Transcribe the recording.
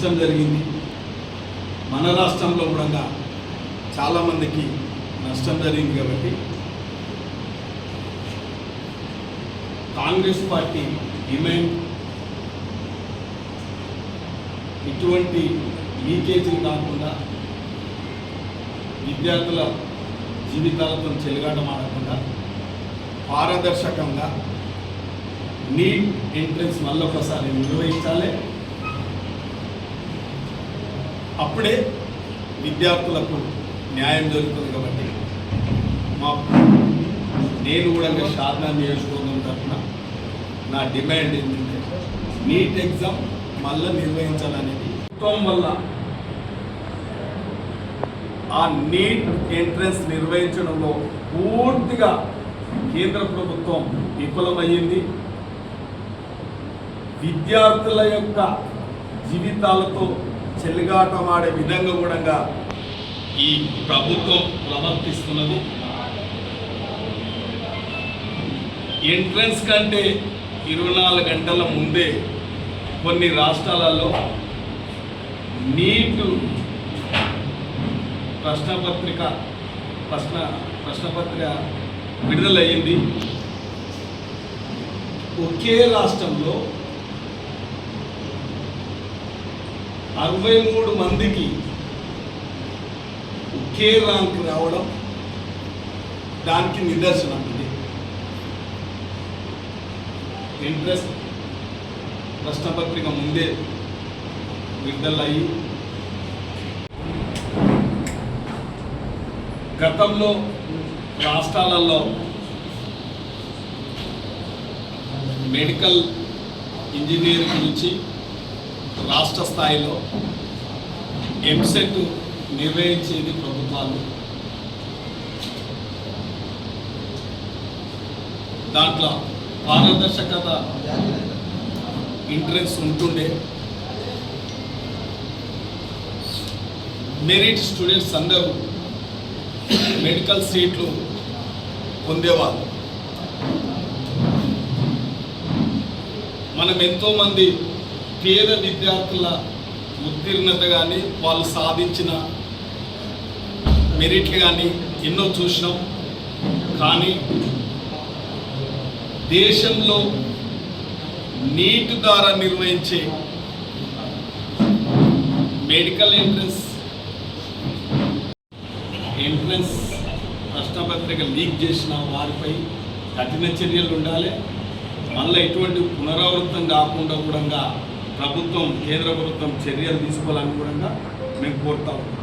నష్టం జరిగింది. మన రాష్ట్రంలో కూడా చాలామందికి నష్టం జరిగింది కాబట్టి కాంగ్రెస్ పార్టీ డిమాండ్ ఇటువంటి లీకేజీలు కాకుండా విద్యార్థుల జీవితాలతో చెలగాటం ఆడకుండా పారదర్శకంగా నీట్ ఎంట్రన్స్ మళ్ళొకసారి నిర్వహించాలి. అప్పుడే విద్యార్థులకు న్యాయం జరుగుతుంది కాబట్టి మా నేను కూడా సాధన నియోజకవర్గం తరఫున నా డిమాండ్ ఏంటంటే నీట్ ఎగ్జామ్ మళ్ళీ నిర్వహించాలనేది. ప్రభుత్వం వల్ల ఆ నీట్ ఎంట్రన్స్ నిర్వహించడంలో పూర్తిగా కేంద్ర ప్రభుత్వం విఫలమయ్యింది. విద్యార్థుల యొక్క జీవితాలతో చెలగాటమాడే విధంగా కూడా ఈ ప్రభుత్వం ప్రవర్తిస్తున్నది. ఎంట్రన్స్ కంటే ఇరవై నాలుగు గంటల ముందే కొన్ని రాష్ట్రాలలో నీటు ప్రశ్నపత్రిక ప్రశ్న ప్రశ్నపత్రిక విడుదలయ్యింది. ఒకే రాష్ట్రంలో అరవై మూడు మందికి ఒకే ర్యాంక్ రావడం దానికి నిదర్శనం ఇది. ఇంట్రెస్ట్ ప్రశ్నపత్రిక ముందే విడుదలయ్యి. గతంలో రాష్ట్రాలలో మెడికల్ ఇంజనీరింగ్ నుంచి రాష్ట్ర స్థాయిలో ఎంసెట్ నిర్వహించేది ప్రభుత్వాలు. దాంట్లో పారదర్శకత ఇంట్రెస్ట్ ఉంటుండే. మెరిట్ స్టూడెంట్స్ అందరూ మెడికల్ సీట్లు పొందేవాళ్ళు. మనం ఎంతోమంది పేద విద్యార్థుల ఉత్తీర్ణత కానీ వాళ్ళు సాధించిన మెరిట్లు కానీ ఎన్నో చూసినాం. కానీ దేశంలో నీట్ ద్వారా నిర్వహించే మెడికల్ ఎంట్రన్స్ ఎంట్రన్స్ ప్రశ్నపత్రిక లీక్ చేసిన వారిపై కఠిన చర్యలు ఉండాలి. మళ్ళీ ఎటువంటి పునరావృతం కాకుండా కూడా ప్రభుత్వం కేంద్ర ప్రభుత్వం చర్యలు తీసుకోవాలని కూడా మేము కోరుతా ఉన్నాం.